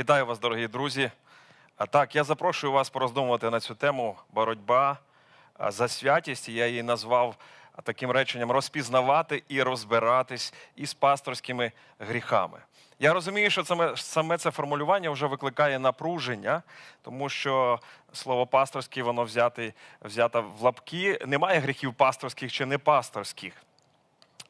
Вітаю вас, дорогі друзі. Так, я запрошую вас пороздумувати на цю тему боротьба за святість. Я її назвав таким реченням розпізнавати і розбиратись із пасторськими гріхами. Я розумію, що саме, саме це формулювання вже викликає напруження, тому що слово пасторський воно взяти, взято в лапки. Немає гріхів пасторських чи не пасторських.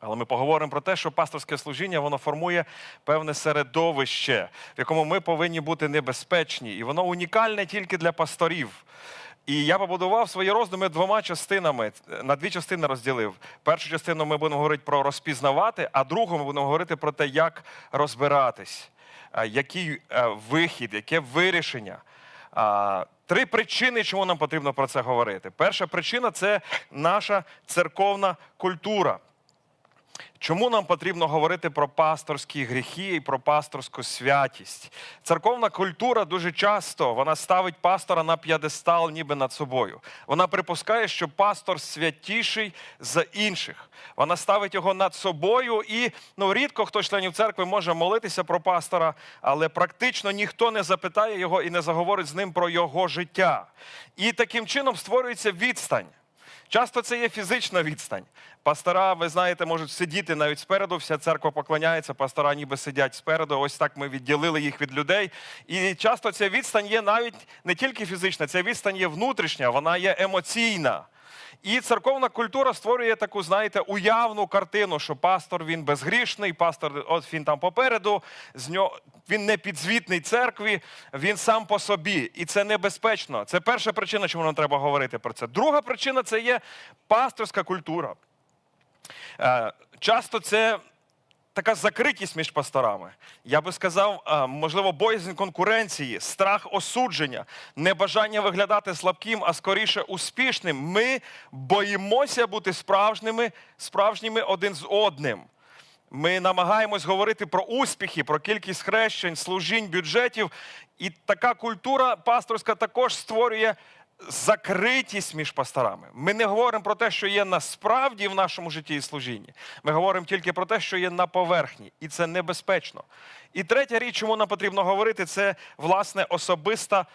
Але ми поговоримо про те, що пасторське служіння воно формує певне середовище, в якому ми повинні бути небезпечні, і воно унікальне тільки для пасторів. І я побудував свої роздуми двома частинами. На дві частини розділив. Першу частину ми будемо говорити про розпізнавати, а другу ми будемо говорити про те, як розбиратись, який е, вихід, яке вирішення. Три причини, чому нам потрібно про це говорити. Перша причина це наша церковна культура. Чому нам потрібно говорити про пасторські гріхи і про пасторську святість? Церковна культура дуже часто вона ставить пастора на п'єдестал, ніби над собою. Вона припускає, що пастор святіший за інших. Вона ставить його над собою, і ну рідко хто членів церкви може молитися про пастора, але практично ніхто не запитає його і не заговорить з ним про його життя. І таким чином створюється відстань. Часто це є фізична відстань. Пастора, ви знаєте, можуть сидіти навіть спереду, вся церква поклоняється, пастора ніби сидять спереду. Ось так ми відділили їх від людей. І часто ця відстань є навіть не тільки фізична, ця відстань є внутрішня, вона є емоційна. І церковна культура створює таку, знаєте, уявну картину, що пастор він безгрішний, пастор, от він там попереду, з нього він не підзвітний церкві, він сам по собі. І це небезпечно. Це перша причина, чому нам треба говорити про це. Друга причина це є пасторська культура. Е, Часто це така закритість між пасторами. Я би сказав, е, можливо, боязнь конкуренції, страх осудження, небажання виглядати слабким, а скоріше успішним. Ми боїмося бути справжніми, справжніми один з одним. Ми намагаємось говорити про успіхи, про кількість хрещень, служінь, бюджетів. І така культура пасторська також створює закритість між пасторами. Ми не говоримо про те, що є насправді в нашому житті і служінні. Ми говоримо тільки про те, що є на поверхні, і це небезпечно. І третя річ, чому нам потрібно говорити, це власне особиста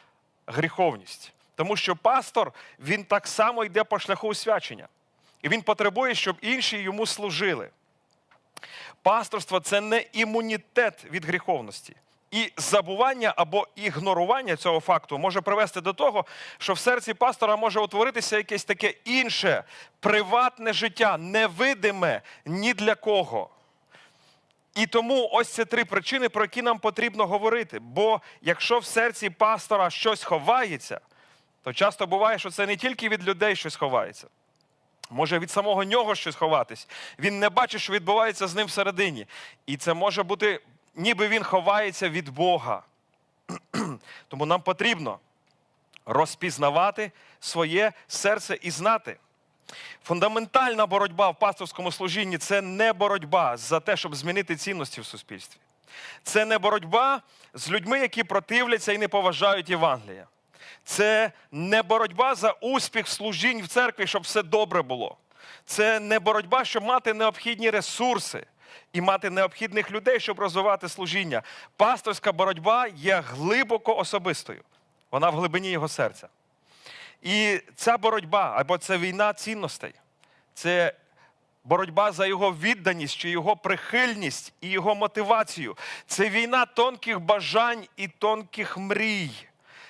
гріховність. Тому що пастор він так само йде по шляху освячення. І він потребує, щоб інші йому служили. Пасторство це не імунітет від гріховності. І забування або ігнорування цього факту може привести до того, що в серці пастора може утворитися якесь таке інше приватне життя, невидиме ні для кого. І тому ось це три причини, про які нам потрібно говорити. Бо якщо в серці пастора щось ховається, то часто буває, що це не тільки від людей щось ховається. Може від самого нього щось ховатись. Він не бачить, що відбувається з ним всередині. І це може бути, ніби він ховається від Бога. Тому нам потрібно розпізнавати своє серце і знати. Фундаментальна боротьба в пасторському служінні це не боротьба за те, щоб змінити цінності в суспільстві. Це не боротьба з людьми, які противляться і не поважають Євангелія. Це не боротьба за успіх служінь в церкві, щоб все добре було. Це не боротьба, щоб мати необхідні ресурси і мати необхідних людей, щоб розвивати служіння. Пасторська боротьба є глибоко особистою. Вона в глибині його серця. І ця боротьба або це війна цінностей, це боротьба за його відданість чи його прихильність і його мотивацію. Це війна тонких бажань і тонких мрій.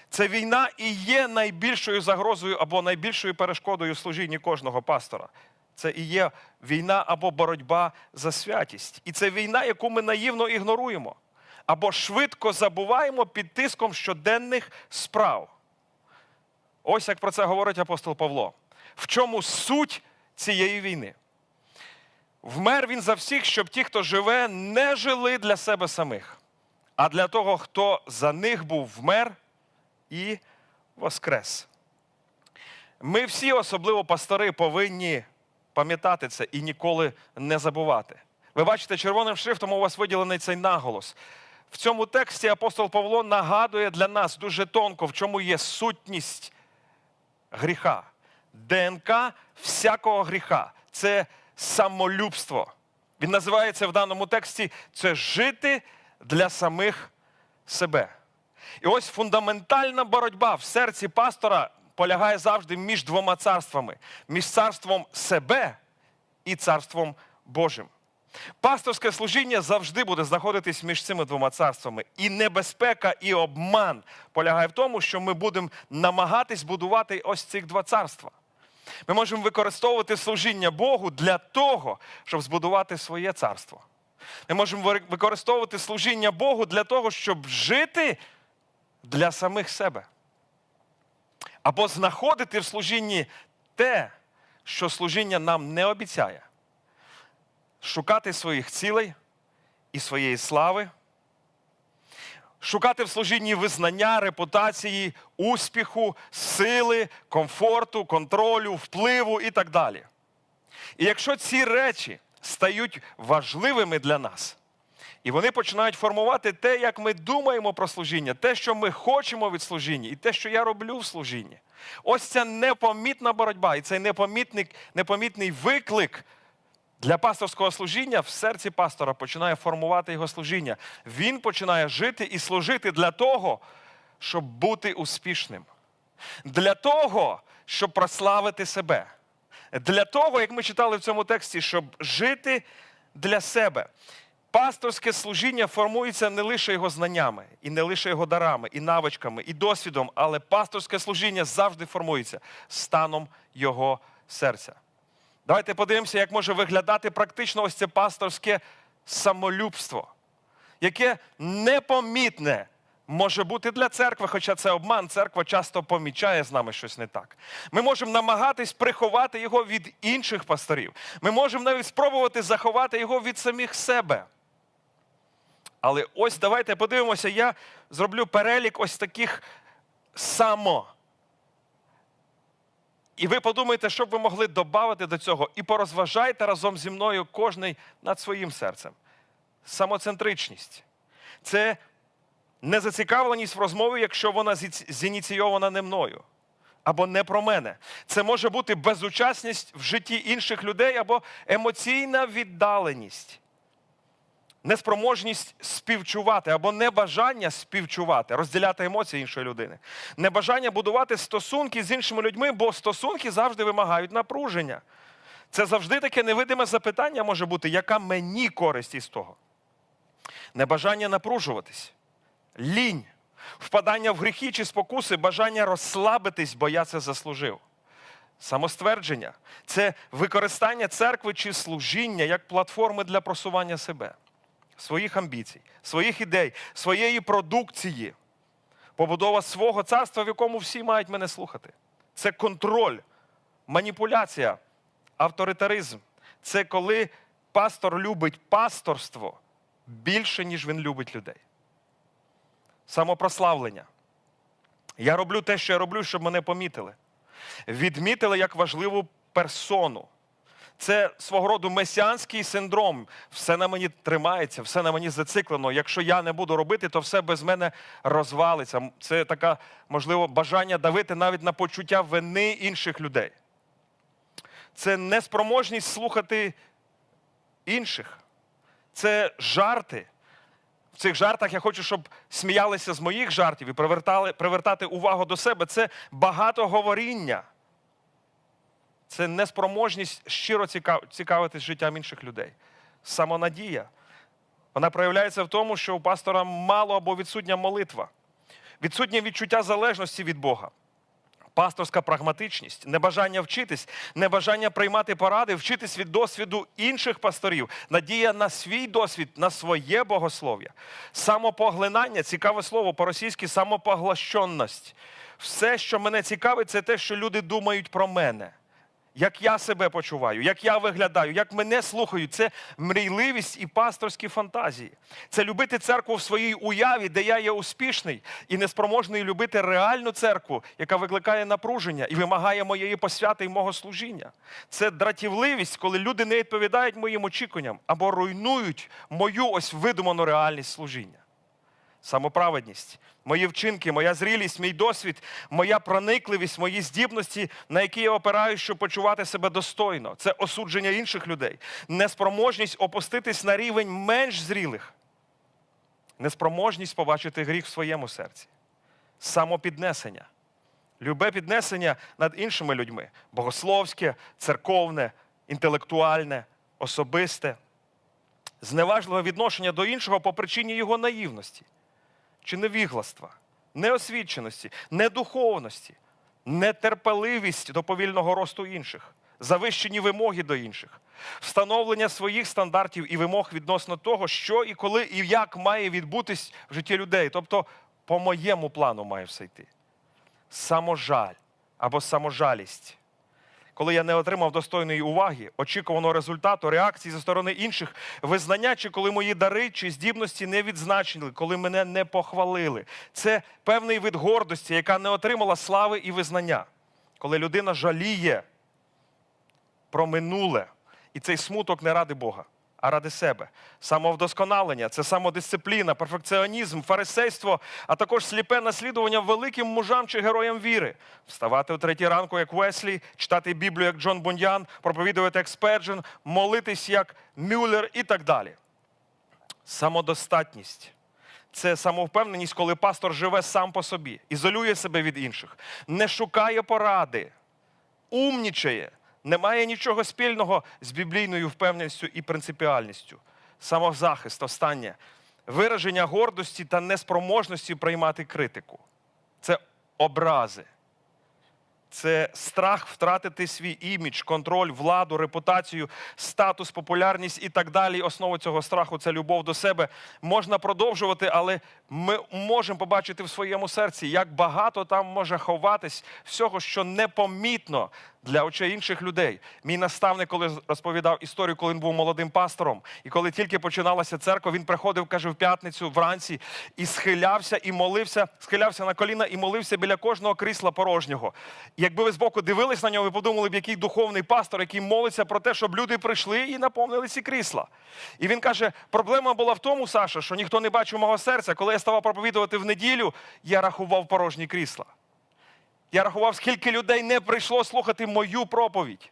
Це війна і є найбільшою загрозою або найбільшою перешкодою служінні кожного пастора. Це і є війна або боротьба за святість. І це війна, яку ми наївно ігноруємо, або швидко забуваємо під тиском щоденних справ. Ось як про це говорить апостол Павло. В чому суть цієї війни? Вмер він за всіх, щоб ті, хто живе, не жили для себе самих, а для того, хто за них був вмер і воскрес. Ми всі, особливо пастори, повинні пам'ятати це і ніколи не забувати. Ви бачите, червоним шрифтом у вас виділений цей наголос. В цьому тексті апостол Павло нагадує для нас дуже тонко, в чому є сутність гріха. ДНК всякого гріха це самолюбство. Він називається в даному тексті це жити для самих себе. І ось фундаментальна боротьба в серці пастора полягає завжди між двома царствами: між царством себе і царством Божим. Пасторське служіння завжди буде знаходитись між цими двома царствами. І небезпека, і обман полягає в тому, що ми будемо намагатись будувати ось цих два царства. Ми можемо використовувати служіння Богу для того, щоб збудувати своє царство. Ми можемо використовувати служіння Богу для того, щоб жити для самих себе. Або знаходити в служінні те, що служіння нам не обіцяє. Шукати своїх цілей і своєї слави, шукати в служінні визнання, репутації, успіху, сили, комфорту, контролю, впливу і так далі. І якщо ці речі стають важливими для нас, і вони починають формувати те, як ми думаємо про служіння, те, що ми хочемо від служіння, і те, що я роблю в служінні. Ось ця непомітна боротьба і цей непомітний, непомітний виклик для пасторського служіння в серці пастора починає формувати його служіння. Він починає жити і служити для того, щоб бути успішним. Для того, щоб прославити себе. Для того, як ми читали в цьому тексті, щоб жити для себе. Пасторське служіння формується не лише його знаннями, і не лише його дарами, і навичками, і досвідом, але пасторське служіння завжди формується станом його серця. Давайте подивимося, як може виглядати практично ось це пасторське самолюбство, яке непомітне може бути для церкви, хоча це обман, церква часто помічає з нами щось не так. Ми можемо намагатись приховати його від інших пасторів. Ми можемо навіть спробувати заховати його від самих себе. Але ось давайте подивимося, я зроблю перелік ось таких само. І ви подумайте, що б ви могли додати до цього, і порозважайте разом зі мною кожний над своїм серцем. Самоцентричність це незацікавленість в розмові, якщо вона зініційована не мною. Або не про мене. Це може бути безучасність в житті інших людей або емоційна віддаленість неспроможність співчувати або небажання співчувати, розділяти емоції іншої людини, небажання будувати стосунки з іншими людьми, бо стосунки завжди вимагають напруження. Це завжди таке невидиме запитання може бути, яка мені користь із того. Небажання напружуватись, лінь, впадання в гріхи чи спокуси, бажання розслабитись, бо я це заслужив. Самоствердження це використання церкви чи служіння як платформи для просування себе, своїх амбіцій, своїх ідей, своєї продукції, побудова свого царства, в якому всі мають мене слухати. Це контроль, маніпуляція, авторитаризм. Це коли пастор любить пасторство більше, ніж він любить людей. Самопрославлення. Я роблю те, що я роблю, щоб мене помітили відмітили як важливу персону. Це свого роду месіанський синдром. Все на мені тримається, все на мені зациклено. Якщо я не буду робити, то все без мене розвалиться. Це таке, можливо, бажання давити навіть на почуття вини інших людей. Це неспроможність слухати інших. Це жарти. В цих жартах я хочу, щоб сміялися з моїх жартів і привертали, привертати увагу до себе. Це багатоговоріння. Це неспроможність щиро цікавитись життям інших людей. Самонадія. Вона проявляється в тому, що у пастора мало або відсутня молитва, відсутнє відчуття залежності від Бога. Пасторська прагматичність, небажання вчитись, небажання приймати поради, вчитись від досвіду інших пасторів, надія на свій досвід, на своє богослов'я, самопоглинання, цікаве слово по-російськи самопоглощенність. Все, що мене цікавить, це те, що люди думають про мене. Як я себе почуваю, як я виглядаю, як мене слухають, це мрійливість і пасторські фантазії. Це любити церкву в своїй уяві, де я є успішний і неспроможний любити реальну церкву, яка викликає напруження і вимагає моєї посвяти і мого служіння. Це дратівливість, коли люди не відповідають моїм очікуванням або руйнують мою ось видуману реальність служіння самоправедність, мої вчинки, моя зрілість, мій досвід, моя проникливість, мої здібності, на які я опираюсь, щоб почувати себе достойно. Це осудження інших людей, неспроможність опуститись на рівень менш зрілих. неспроможність побачити гріх в своєму серці, самопіднесення, любе піднесення над іншими людьми. Богословське, церковне, інтелектуальне, особисте, зневажливе відношення до іншого по причині його наївності чи невігластва, неосвіченості, недуховності, нетерпеливість до повільного росту інших, завищені вимоги до інших, встановлення своїх стандартів і вимог відносно того, що і коли і як має відбутись в житті людей. Тобто, по моєму плану має все йти. Саможаль або саможалість. Коли я не отримав достойної уваги, очікуваного результату, реакції зі сторони інших, визнання, чи коли мої дари чи здібності не відзначили, коли мене не похвалили. Це певний вид гордості, яка не отримала слави і визнання. Коли людина жаліє про минуле, і цей смуток не ради Бога, а ради себе. Самовдосконалення це самодисципліна, перфекціонізм, фарисейство, а також сліпе наслідування великим мужам чи героям віри. Вставати о третій ранку, як Веслі, читати Біблію, як Джон Буньян, проповідувати як Спеджен, молитись як Мюллер і так далі. Самодостатність. Це самовпевненість, коли пастор живе сам по собі, ізолює себе від інших, не шукає поради, умнічає, не має нічого спільного з біблійною впевненістю і принципіальністю. Самозахист, останнє вираження гордості та неспроможності приймати критику. Це образи. Це страх втратити свій імідж, контроль, владу, репутацію, статус, популярність і так далі. Основа цього страху це любов до себе. Можна продовжувати, але ми можемо побачити в своєму серці, як багато там може ховатись всього, що непомітно для очей інших людей. Мій наставник, коли розповідав історію, коли він був молодим пастором, і коли тільки починалася церква, він приходив, каже, в п'ятницю вранці і схилявся і молився, схилявся на коліна і молився біля кожного крісла порожнього. Якби ви збоку дивились на нього, ви подумали б, який духовний пастор, який молиться про те, щоб люди прийшли і наповнили ці крісла. І він каже: проблема була в тому, Саша, що ніхто не бачив мого серця. Коли я ставав проповідувати в неділю, я рахував порожні крісла. Я рахував, скільки людей не прийшло слухати мою проповідь.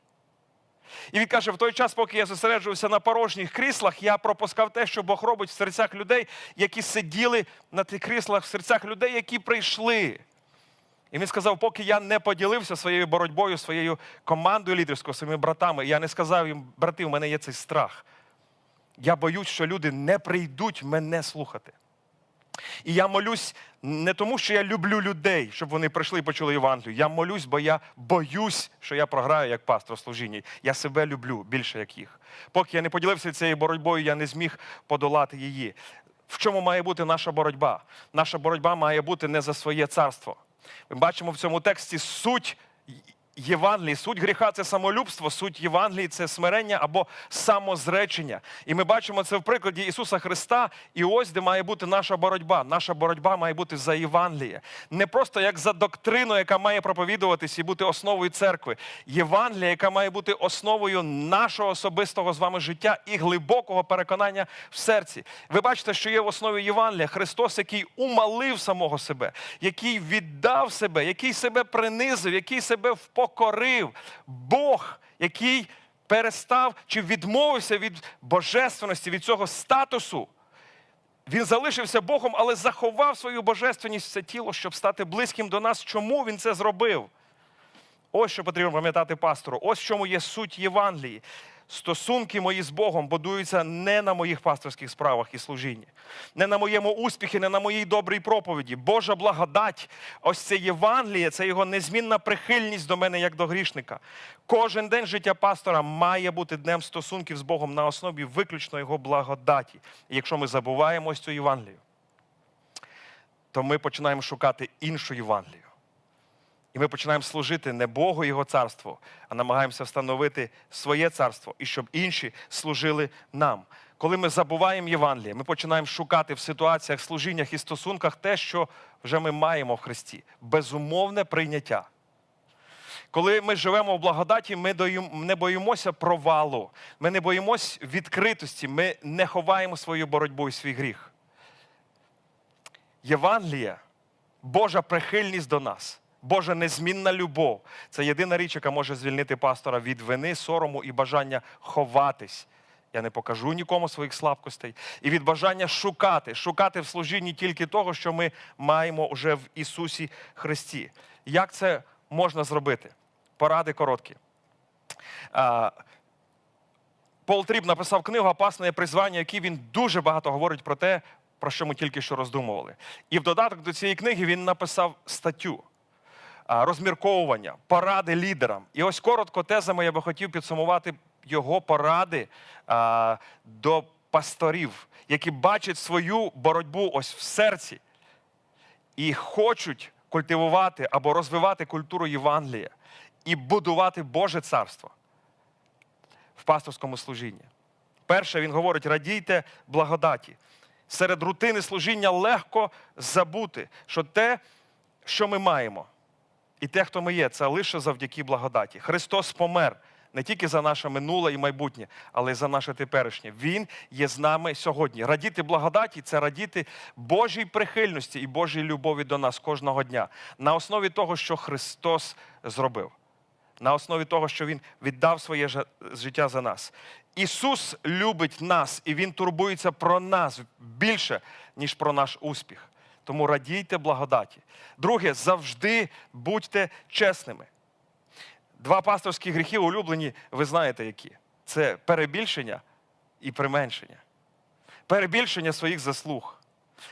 І він каже: в той час, поки я зосереджувався на порожніх кріслах, я пропускав те, що Бог робить в серцях людей, які сиділи на тих кріслах в серцях людей, які прийшли. І він сказав, поки я не поділився своєю боротьбою, своєю командою лідерською, своїми братами, я не сказав їм, брати, у мене є цей страх. Я боюсь, що люди не прийдуть мене слухати. І я молюсь не тому, що я люблю людей, щоб вони прийшли і почули Євангелію. Я молюсь, бо я боюсь, що я програю як пастор в служінні. Я себе люблю більше, як їх. Поки я не поділився цією боротьбою, я не зміг подолати її. В чому має бути наша боротьба? Наша боротьба має бути не за своє царство. Ми бачимо в цьому тексті суть Євангелії, суть гріха це самолюбство, суть Євангелії це смирення або самозречення. І ми бачимо це в прикладі Ісуса Христа. І ось де має бути наша боротьба. Наша боротьба має бути за Євангеліє. Не просто як за доктрину, яка має проповідуватись і бути основою церкви. Євангелія, яка має бути основою нашого особистого з вами життя і глибокого переконання в серці. Ви бачите, що є в основі Євангелія Христос, який умалив самого себе, який віддав себе, який себе принизив, який себе впокорив покорив Бог, який перестав чи відмовився від божественності, від цього статусу. Він залишився Богом, але заховав свою божественність в це тіло, щоб стати близьким до нас. Чому він це зробив? Ось що потрібно пам'ятати пастору. Ось в чому є суть Євангелії. Стосунки мої з Богом будуються не на моїх пасторських справах і служінні, не на моєму успіхі, не на моїй добрій проповіді. Божа благодать, ось це Євангеліє, це його незмінна прихильність до мене як до грішника. Кожен день життя пастора має бути днем стосунків з Богом на основі виключно його благодаті. І якщо ми забуваємо ось цю Євангелію, то ми починаємо шукати іншу Євангелію. І ми починаємо служити не Богу і Його царству, а намагаємося встановити своє царство і щоб інші служили нам. Коли ми забуваємо Євангеліє, ми починаємо шукати в ситуаціях, служіннях і стосунках те, що вже ми маємо в Христі безумовне прийняття. Коли ми живемо в благодаті, ми не боїмося провалу, ми не боїмося відкритості, ми не ховаємо свою боротьбу і свій гріх. Євангеліє Божа прихильність до нас. Божа незмінна любов це єдина річ, яка може звільнити пастора від вини, сорому і бажання ховатись Я не покажу нікому своїх слабкостей. І від бажання шукати, шукати в служінні тільки того, що ми маємо вже в Ісусі Христі. Як це можна зробити? Поради короткі. Пол Тріп написав книгу Опасне призвання, в якій він дуже багато говорить про те, про що ми тільки що роздумували. І в додаток до цієї книги він написав статтю розмірковування, поради лідерам. І ось коротко тезами я би хотів підсумувати його поради до пасторів, які бачать свою боротьбу ось в серці і хочуть культивувати або розвивати культуру Євангелія і будувати Боже царство в пасторському служінні. Перше, він говорить: радійте благодаті. Серед рутини служіння легко забути, що те, що ми маємо, і те, хто ми є, це лише завдяки благодаті. Христос помер не тільки за наше минуле і майбутнє, але й за наше теперішнє. Він є з нами сьогодні. Радіти благодаті це радіти Божій прихильності і Божій любові до нас кожного дня на основі того, що Христос зробив на основі того, що Він віддав своє життя за нас. Ісус любить нас і Він турбується про нас більше, ніж про наш успіх. Тому радійте благодаті. Друге, завжди будьте чесними. Два пасторські гріхи улюблені, ви знаєте які. Це перебільшення і применшення. Перебільшення своїх заслуг,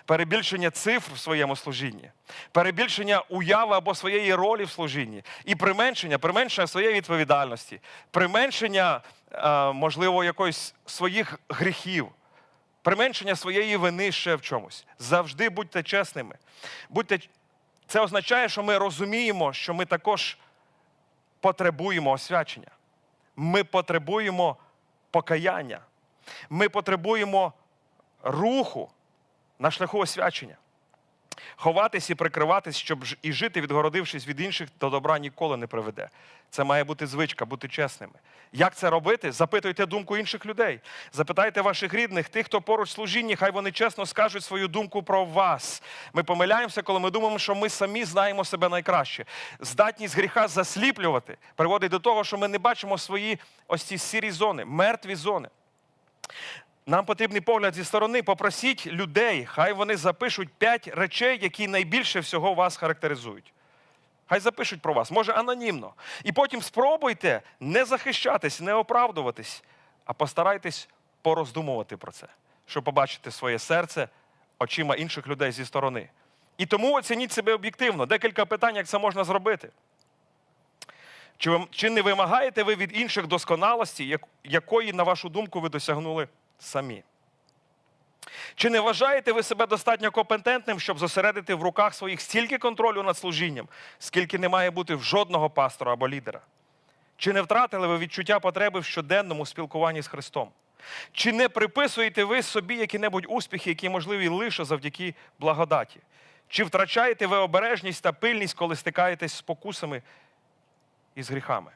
перебільшення цифр в своєму служінні, перебільшення уяви або своєї ролі в служінні, і применшення, применшення своєї відповідальності, применшення, е, можливо, якоїсь своїх гріхів, применшення своєї вини ще в чомусь. Завжди будьте чесними. Будьте... Це означає, що ми розуміємо, що ми також потребуємо освячення. Ми потребуємо покаяння. Ми потребуємо руху на шляху освячення. Ховатись і прикриватись, щоб і жити, відгородившись від інших, до добра ніколи не приведе. Це має бути звичка, бути чесними. Як це робити? Запитуйте думку інших людей. Запитайте ваших рідних, тих, хто поруч служінні, хай вони чесно скажуть свою думку про вас. Ми помиляємося, коли ми думаємо, що ми самі знаємо себе найкраще. Здатність гріха засліплювати приводить до того, що ми не бачимо свої ось ці сірі зони, мертві зони. Нам потрібний погляд зі сторони. Попросіть людей, хай вони запишуть п'ять речей, які найбільше всього вас характеризують. Хай запишуть про вас, може анонімно. І потім спробуйте не захищатись, не оправдуватись, а постарайтесь пороздумувати про це, щоб побачити своє серце очима інших людей зі сторони. І тому оцініть себе об'єктивно. Декілька питань, як це можна зробити. Чи, ви, чи не вимагаєте ви від інших досконалості, як- якої, на вашу думку, ви досягнули самі? Чи не вважаєте ви себе достатньо компетентним, щоб зосередити в руках своїх стільки контролю над служінням, скільки не має бути в жодного пастора або лідера? Чи не втратили ви відчуття потреби в щоденному спілкуванні з Христом? Чи не приписуєте ви собі які-небудь успіхи, які можливі лише завдяки благодаті? Чи втрачаєте ви обережність та пильність, коли стикаєтесь з покусами і з гріхами?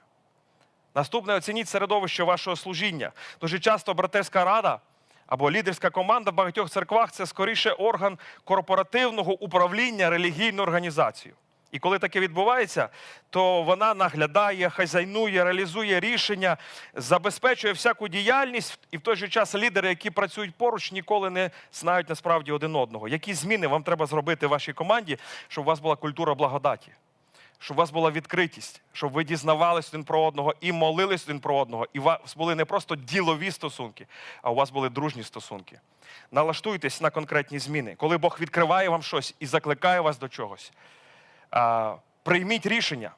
Наступне оцініть середовище вашого служіння. Дуже часто братерська рада або лідерська команда в багатьох церквах це скоріше орган корпоративного управління релігійною організацією. І коли таке відбувається, то вона наглядає, хазяйнує, реалізує рішення, забезпечує всяку діяльність, і в той же час лідери, які працюють поруч, ніколи не знають насправді один одного. Які зміни вам треба зробити в вашій команді, щоб у вас була культура благодаті? Щоб у вас була відкритість, щоб ви дізнавались один про одного і молились один про одного. І у вас були не просто ділові стосунки, а у вас були дружні стосунки. Налаштуйтесь на конкретні зміни. Коли Бог відкриває вам щось і закликає вас до чогось, прийміть рішення,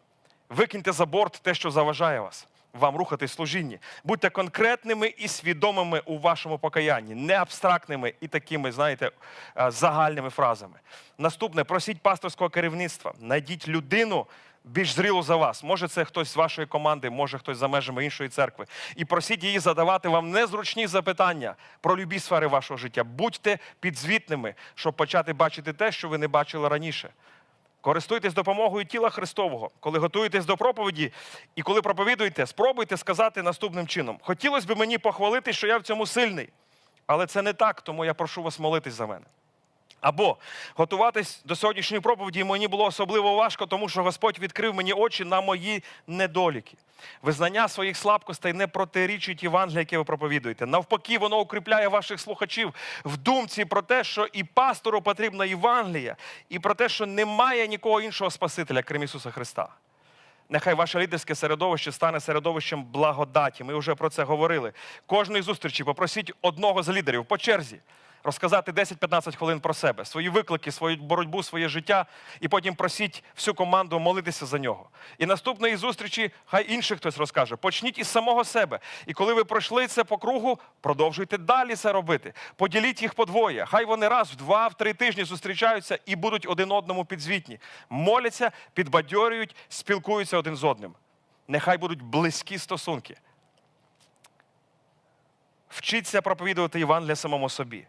викиньте за борт те, що заважає вас. Вам рухати в служінні. Будьте конкретними і свідомими у вашому покаянні, не абстрактними і такими, знаєте, загальними фразами. Наступне, просіть пасторського керівництва. Найдіть людину більш зрілу за вас. Може, це хтось з вашої команди, може хтось за межами іншої церкви. І просіть її задавати вам незручні запитання про любі сфери вашого життя. Будьте підзвітними, щоб почати бачити те, що ви не бачили раніше. Користуйтесь допомогою тіла Христового, коли готуєтесь до проповіді і коли проповідуєте, спробуйте сказати наступним чином: хотілося б мені похвалити, що я в цьому сильний, але це не так, тому я прошу вас молитись за мене. Або готуватись до сьогоднішньої проповіді мені було особливо важко, тому що Господь відкрив мені очі на мої недоліки. Визнання своїх слабкостей не протирічить Євангелія, яке ви проповідуєте. Навпаки, воно укріпляє ваших слухачів в думці про те, що і пастору потрібна Євангелія, і про те, що немає нікого іншого Спасителя, крім Ісуса Христа. Нехай ваше лідерське середовище стане середовищем благодаті. Ми вже про це говорили. Кожної зустрічі попросіть одного з лідерів по черзі розказати 10-15 хвилин про себе, свої виклики, свою боротьбу, своє життя, і потім просіть всю команду молитися за нього. І наступної зустрічі хай інший хтось розкаже. Почніть із самого себе. І коли ви пройшли це по кругу, продовжуйте далі це робити. Поділіть їх подвоє. Хай вони раз в два, в три тижні зустрічаються і будуть один одному підзвітні. Моляться, підбадьорюють, спілкуються один з одним. Нехай будуть близькі стосунки. Вчіться проповідувати Євангелія самому собі.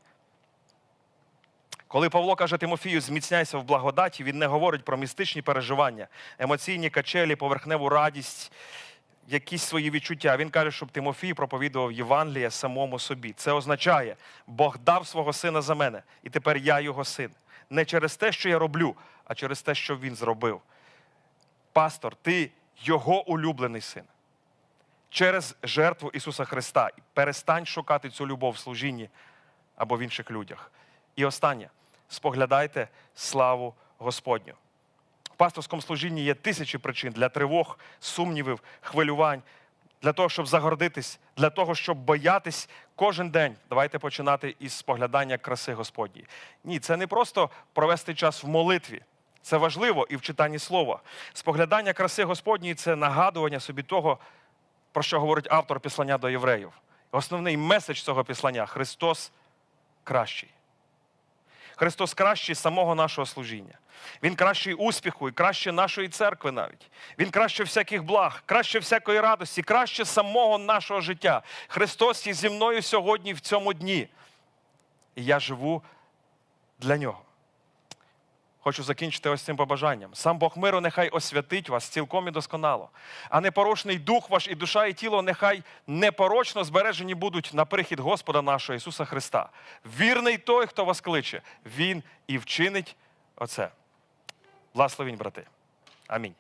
Коли Павло каже Тимофію, зміцняйся в благодаті, він не говорить про містичні переживання, емоційні качелі, поверхневу радість, якісь свої відчуття. Він каже, щоб Тимофій проповідував Євангеліє самому собі. Це означає, Бог дав свого сина за мене, і тепер я його син. Не через те, що я роблю, а через те, що він зробив. Пастор, ти його улюблений син. Через жертву Ісуса Христа. Перестань шукати цю любов в служінні або в інших людях. І останнє споглядайте славу Господню. В пасторському служінні є тисячі причин для тривог, сумнівів, хвилювань, для того, щоб загордитись, для того, щоб боятись кожен день. Давайте починати із споглядання краси Господньої. Ні, це не просто провести час в молитві. Це важливо і в читанні слова. Споглядання краси Господньої це нагадування собі того, про що говорить автор післання до євреїв. Основний меседж цього післання Христос кращий. Христос кращий самого нашого служіння. Він кращий успіху і краще нашої церкви навіть. Він краще всяких благ, краще всякої радості, краще самого нашого життя. Христос є зі мною сьогодні в цьому дні. І я живу для нього. Хочу закінчити ось цим побажанням. Сам Бог миру нехай освятить вас цілком і досконало, а непорочний дух ваш і душа, і тіло нехай непорочно збережені будуть на прихід Господа нашого Ісуса Христа. Вірний той, хто вас кличе, Він і вчинить оце. Благословінь, брати. Амінь.